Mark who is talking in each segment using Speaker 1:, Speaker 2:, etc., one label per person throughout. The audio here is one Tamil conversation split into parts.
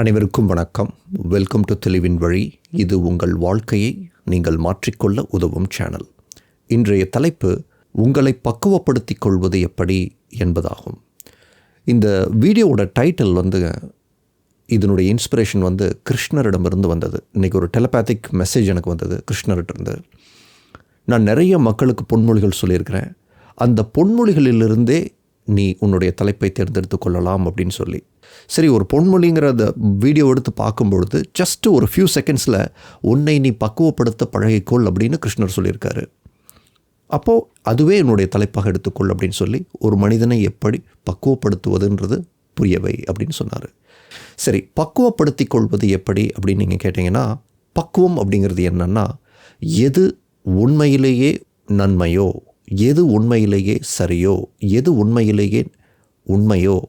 Speaker 1: அனைவருக்கும் வணக்கம். வெல்கம் டு தெளிவின் வழி இது உங்கள் வாழ்க்கையை நீங்கள் மாற்றிக்கொள்ள உதவும் சேனல் இன்றைய தலைப்பு உங்களை பக்குவப்படுத்திக் கொள்வது எப்படி என்பதாகும். இந்த வீடியோவோட டைட்டில் வந்து இதனுடைய இன்ஸ்பிரேஷன் வந்து கிருஷ்ணரிடமிருந்து வந்தது. இன்றைக்கி ஒரு டெலபேத்திக் மெசேஜ் எனக்கு வந்தது கிருஷ்ணர்கிட்ட நான் நிறைய மக்களுக்கு பொன்மொழிகள் சொல்லியிருக்கிறேன். அந்த பொன்மொழிகளிலிருந்தே நீ உன்னுடைய தலைப்பை தேர்ந்தெடுத்து கொள்ளலாம் அப்படின்னு சொல்லி. சரி ஒரு பொன்மொழிங்கிற அந்த வீடியோ எடுத்து பார்க்கும்பொழுது ஜஸ்ட் ஒரு ஃபியூ செகண்ட்ஸில் உன்னை நீ பக்குவப்படுத்த பழகிக்கொள் அப்படின்னு கிருஷ்ணர் சொல்லியிருக்காரு. அப்போது அதுவே என்னுடைய தலைப்பாக எடுத்துக்கொள் அப்படின்னு சொல்லி ஒரு மனிதனை எப்படி பக்குவப்படுத்துவதுன்றது புரியவை அப்படின்னு சொன்னார். சரி பக்குவப்படுத்தி கொள்வது எப்படி அப்படின்னு நீங்கள் கேட்டிங்கன்னா பக்குவம் அப்படிங்கிறது என்னென்னா எது உண்மையிலேயே நன்மையோ எது உண்மையிலேயே சரியோ எது உண்மையிலேயே உண்மையோ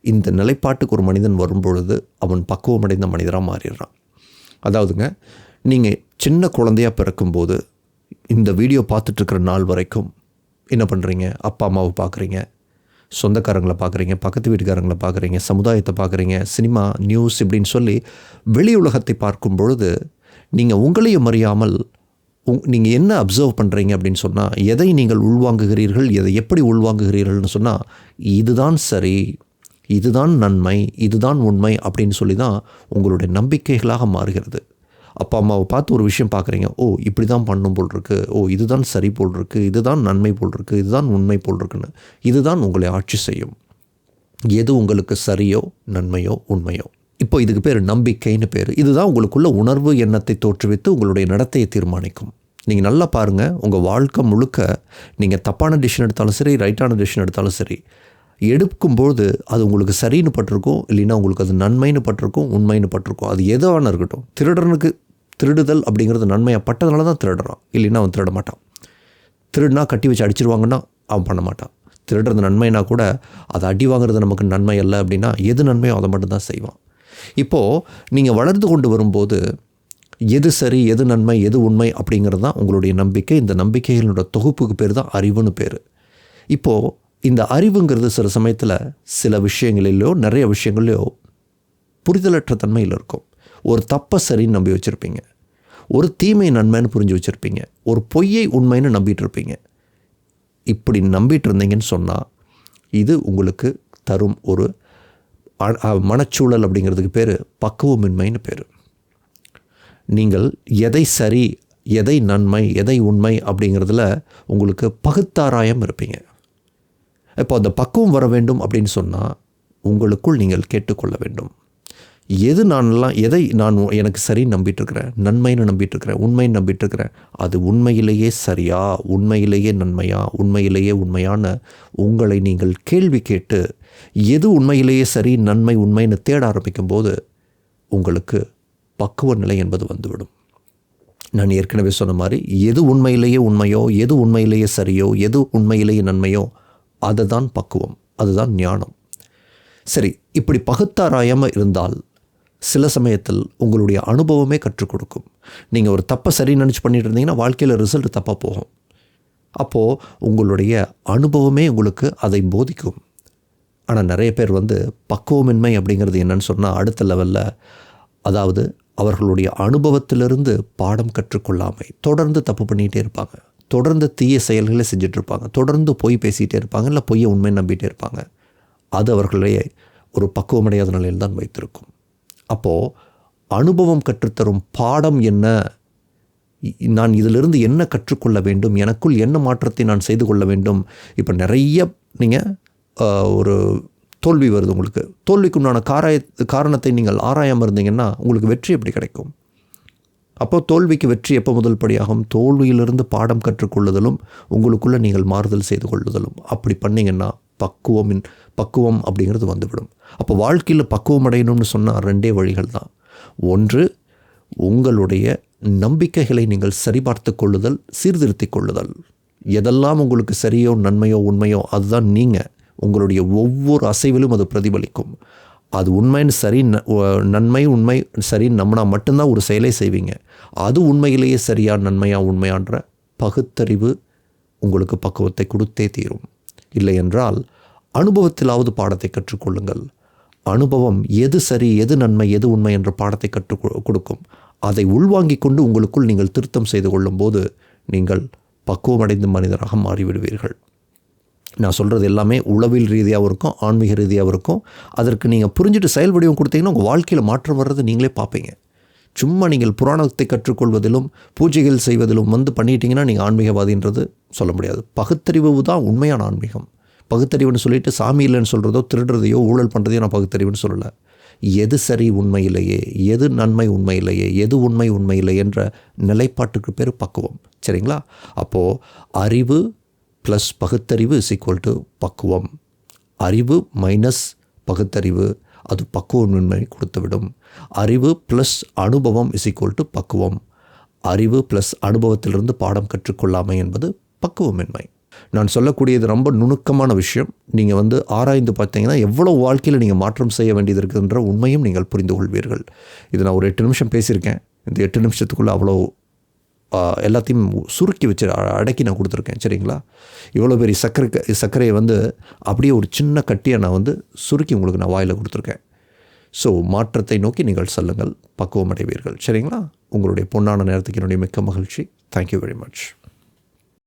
Speaker 1: இந்த நிலைப்பாட்டுக்கு ஒரு மனிதன் வரும்பொழுது அவன் பக்குவமடைந்த மனிதராக மாறிடுறான். அதாவதுங்க நீங்கள் சின்ன குழந்தையாக பிறக்கும்போது இந்த வீடியோ பார்த்துட்ருக்கிற நாள் வரைக்கும் என்ன பண்ணுறீங்க அப்பா அம்மாவை பார்க்குறீங்க சொந்தக்காரங்களை பார்க்குறீங்க பக்கத்து வீட்டுக்காரங்களை பார்க்குறீங்க சமுதாயத்தை பார்க்குறீங்க சினிமா நியூஸ் இப்படின்னு சொல்லி வெளி உலகத்தை பார்க்கும் பொழுது நீங்கள் உங்களையும் அறியாமல் நீங்கள் என்ன அப்சர்வ் பண்ணுறீங்க அப்படின்னு சொன்னால் எதை நீங்கள் உள்வாங்குகிறீர்கள் எதை எப்படி உள்வாங்குகிறீர்கள்னு சொன்னால் இதுதான் சரி இதுதான் நன்மை இதுதான் உண்மை அப்படின்னு சொல்லி தான் உங்களுடைய நம்பிக்கைகளாக மாறுகிறது. அப்பா அம்மாவை பார்த்து ஒரு விஷயம் பார்க்குறீங்க ஓ இப்படி தான் பண்ணும் போல் இருக்கு ஓ இதுதான் சரி போல் இருக்கு இதுதான் நன்மை போல் இருக்கு இதுதான் உண்மை போல் இருக்குன்னு இதுதான் உங்களை ஆட்சி செய்யும். எது உங்களுக்கு சரியோ நன்மையோ உண்மையோ? இப்போ இதுக்கு பேர் நம்பிக்கைன்னு பேர். இதுதான் உங்களுக்குள்ள உணர்வு எண்ணத்தை தோற்றுவித்து உங்களுடைய நடத்தையை தீர்மானிக்கும். நீங்கள் நல்லா பாருங்கள் உங்கள் வாழ்க்கை முழுக்க நீங்கள் தப்பான டிசிஷன் எடுத்தாலும் சரி ரைட்டான டிசிஷன் எடுத்தாலும் சரி எடுக்கும்போது அது உங்களுக்கு சரின்னு பட்டிருக்கும் இல்லைன்னா உங்களுக்கு அது நன்மைன்னு பட்டிருக்கும் உண்மைன்னு பட்டிருக்கும். அது எதுவான இருக்கட்டும். திருடனுக்கு திருடுதல் அப்படிங்கிறது நன்மையாக பட்டதுனால தான் திருடுறான். இல்லைன்னா அவன் திருட மாட்டான். திருடுனா கட்டி வச்சு அடிச்சிருவாங்கன்னா அவன் பண்ண மாட்டான். திருடுறது நன்மைனா கூட அதை அடி வாங்குறது நமக்கு நன்மை அல்ல அப்படின்னா எது நன்மையோ அதை மட்டும்தான் செய்வான். இப்போது நீங்கள் வளர்ந்து கொண்டு வரும்போது எது சரி எது நன்மை எது உண்மை அப்படிங்கிறது தான் உங்களுடைய நம்பிக்கை. இந்த நம்பிக்கைகளோட தொகுப்புக்கு பேர் தான் அறிவுன்னு பேர். இப்போது இந்த அறிவுங்கிறது சில சமயத்தில் சில விஷயங்களிலோ நிறைய விஷயங்களையோ புரிதலற்ற தன்மையில் இருக்கும். ஒரு தப்பை சரின்னு நம்பி வச்சுருப்பீங்க. ஒரு தீமை நன்மைன்னு புரிஞ்சு வச்சுருப்பீங்க. ஒரு பொய்யை உண்மைன்னு நம்பிட்டு இருப்பீங்க. இப்படி நம்பிட்டு இருந்தீங்கன்னு சொன்னால் இது உங்களுக்கு தரும் ஒரு மனச்சூழல் அப்படிங்கிறதுக்கு பேர் பக்குவமின்மைன்னு பேர். நீங்கள் எதை சரி எதை நன்மை எதை உண்மை அப்படிங்கிறதுல உங்களுக்கு பகுத்தாராயம் இருப்பீங்க. இப்போ அந்த பக்குவம் வர வேண்டும் அப்படின்னு சொன்னால் உங்களுக்குள் நீங்கள் கேட்டுக்கொள்ள வேண்டும். எது நான்லாம் எதை நான் எனக்கு சரின்னு நம்பிட்டுருக்கிறேன்? நன்மைன்னு நம்பிட்டுருக்கிறேன். உண்மைன்னு நம்பிட்டுருக்கிறேன். அது உண்மையிலேயே சரியா? உண்மையிலேயே நன்மையா? உண்மையிலேயே உண்மையான உங்களை நீங்கள் கேள்வி கேட்டு எது உண்மையிலேயே சரி நன்மை உண்மைன்னு தேட ஆரம்பிக்கும் போது உங்களுக்கு பக்குவ நிலை என்பது வந்துவிடும். நான் ஏற்கனவே சொன்ன மாதிரி எது உண்மையிலேயே உண்மையோ எது உண்மையிலேயே சரியோ எது உண்மையிலேயே நன்மையோ அதுதான் பக்குவம். அதுதான் ஞானம். சரி இப்படி பகுத்தாராயமாக இருந்தால் சில சமயத்தில் உங்களுடைய அனுபவமே கற்றுக் கொடுக்கும். நீங்கள் ஒரு தப்பை சரி நினச்சி பண்ணிட்டு இருந்தீங்கன்னா வாழ்க்கையில் ரிசல்ட் தப்பாக போகும். அப்போது உங்களுடைய அனுபவமே உங்களுக்கு அதை போதிக்கும். ஆனால் நிறைய பேர் வந்து பக்குவமின்மை அப்படிங்கிறது என்னன்னு சொன்னால் அடுத்த லெவலில் அதாவது அவர்களுடைய அனுபவத்திலிருந்து பாடம் கற்றுக்கொள்ளாமை. தொடர்ந்து தப்பு பண்ணிகிட்டே இருப்பாங்க. தொடர்ந்து தீய செயல்களை செஞ்சுட்டு இருப்பாங்க. தொடர்ந்து பொய் பேசிகிட்டே இருப்பாங்க. இல்லை பொய்யை உண்மை நம்பிட்டே இருப்பாங்க. அது அவர்களே ஒரு பக்குவமடையாத நிலையில் தான் வைத்திருக்கும். அப்போது அனுபவம் கற்றுத்தரும் பாடம் என்ன? நான் இதிலிருந்து என்ன கற்றுக்கொள்ள வேண்டும்? எனக்குள் என்ன மாற்றத்தை நான் செய்து கொள்ள வேண்டும்? இப்போ நிறைய நீங்கள் ஒரு தோல்வி வருது உங்களுக்கு. தோல்விக்கு உண்டான காராய காரணத்தை நீங்கள் ஆராயாமல் இருந்தீங்கன்னா உங்களுக்கு வெற்றி எப்படி கிடைக்கும்? அப்போ தோல்விக்கு வெற்றி எப்போ முதல் படியாகும்? தோல்வியிலிருந்து பாடம் கற்றுக்கொள்ளுதலும் உங்களுக்குள்ளே நீங்கள் மாறுதல் செய்து கொள்ளுதலும். அப்படி பண்ணிங்கன்னா பக்குவமின் பக்குவம் அப்படிங்கிறது வந்துவிடும். அப்போ வாழ்க்கையில் பக்குவம் அடையணும்னு சொன்னால் ரெண்டே வழிகள் தான். ஒன்று உங்களுடைய நம்பிக்கைகளை நீங்கள் சரிபார்த்து கொள்ளுதல் சீர்திருத்திக் கொள்ளுதல். எதெல்லாம் உங்களுக்கு சரியோ நன்மையோ உண்மையோ அதுதான் நீங்கள் உங்களுடைய ஒவ்வொரு அசைவிலும் அது பிரதிபலிக்கும். அது உண்மைன்னு சரி நன்மை உண்மை சரி நம்மனா மட்டும்தான் ஒரு செயலை செய்வீங்க. அது உண்மையிலேயே சரியா நன்மையா உண்மையான்ற பகுத்தறிவு உங்களுக்கு பக்குவத்தை கொடுத்தே தீரும். இல்லை என்றால் அனுபவத்திலாவது பாடத்தை கற்றுக்கொள்ளுங்கள். அனுபவம் எது சரி எது நன்மை எது உண்மை என்ற பாடத்தை கற்றுக் கொ- கொடுக்கும். அதை உள்வாங்கிக் கொண்டு உங்களுக்குள் நீங்கள் திருத்தம் செய்து கொள்ளும்போது நீங்கள் பக்குவமடைந்த மனிதராக மாறிவிடுவீர்கள். நான் சொல்கிறது எல்லாமே உளவில் ரீதியாகவும் இருக்கும் ஆன்மீக ரீதியாகவும் இருக்கும். அதற்கு நீங்கள் புரிஞ்சுட்டு செயல்படிவம் கொடுத்தீங்கன்னா உங்கள் வாழ்க்கையில் மாற்றம் வர்றது நீங்களே பார்ப்பீங்க. சும்மா நீங்கள் புராணத்தை கற்றுக்கொள்வதிலும் பூஜைகள் செய்வதிலும் வந்து பண்ணிட்டீங்கன்னா நீங்கள் ஆன்மீகவாதின்றது சொல்ல முடியாது. பகுத்தறிவு தான் உண்மையான ஆன்மீகம். பகுத்தறிவுன்னு சொல்லிட்டு சாமி இல்லைன்னு சொல்கிறதோ திருடுறதையோ ஊழல் பண்ணுறதையோ நான் பகுத்தறிவுன்னு சொல்லலை. எது சரி உண்மையிலேயே எது நன்மை உண்மையிலேயே எது உண்மை உண்மையில்லை என்ற நிலைப்பாட்டுக்கு பேர் பக்குவம். சரிங்களா? அப்போது அறிவு ப்ளஸ் பகுத்தறிவு இஸ் ஈக்குவல் டு பக்குவம். அறிவு மைனஸ் பகுத்தறிவு. அது பக்குவமின்மை கொடுத்துவிடும். அறிவு ப்ளஸ் அனுபவம் இஸ் ஈக்குவல் டு பக்குவம். அறிவு ப்ளஸ் அனுபவத்திலிருந்து பாடம் கற்றுக்கொள்ளாமை என்பது பக்குவமின்மை. நான் சொல்லக்கூடியது ரொம்ப நுணுக்கமான விஷயம். நீங்கள் வந்து ஆராய்ந்து பார்த்தீங்கன்னா எவ்வளோ வாழ்க்கையில் நீங்கள் மாற்றம் செய்ய வேண்டியது இருக்குன்ற உண்மையும் நீங்கள் புரிந்து கொள்வீர்கள். இது நான் ஒரு எட்டு நிமிஷம் பேசியிருக்கேன். இந்த எட்டு நிமிஷத்துக்குள்ளே அவ்வளோ எல்லாத்தையும் சுருக்கி வச்சு அடக்கி நான் கொடுத்துருக்கேன். சரிங்களா? இவ்வளோ பெரிய சர்க்கரை சர்க்கரையை வந்து அப்படியே ஒரு சின்ன கட்டியை நான் வந்து சுருக்கி உங்களுக்கு நான் வாயில் கொடுத்துருக்கேன். ஸோ மாற்றத்தை நோக்கி நீங்கள் செல்லுங்கள். பக்குவம் அடைவீர்கள் சரிங்களா? உங்களுடைய பொன்னான நேரத்துக்கு என்னுடைய மிக்க மகிழ்ச்சி. Thank you very much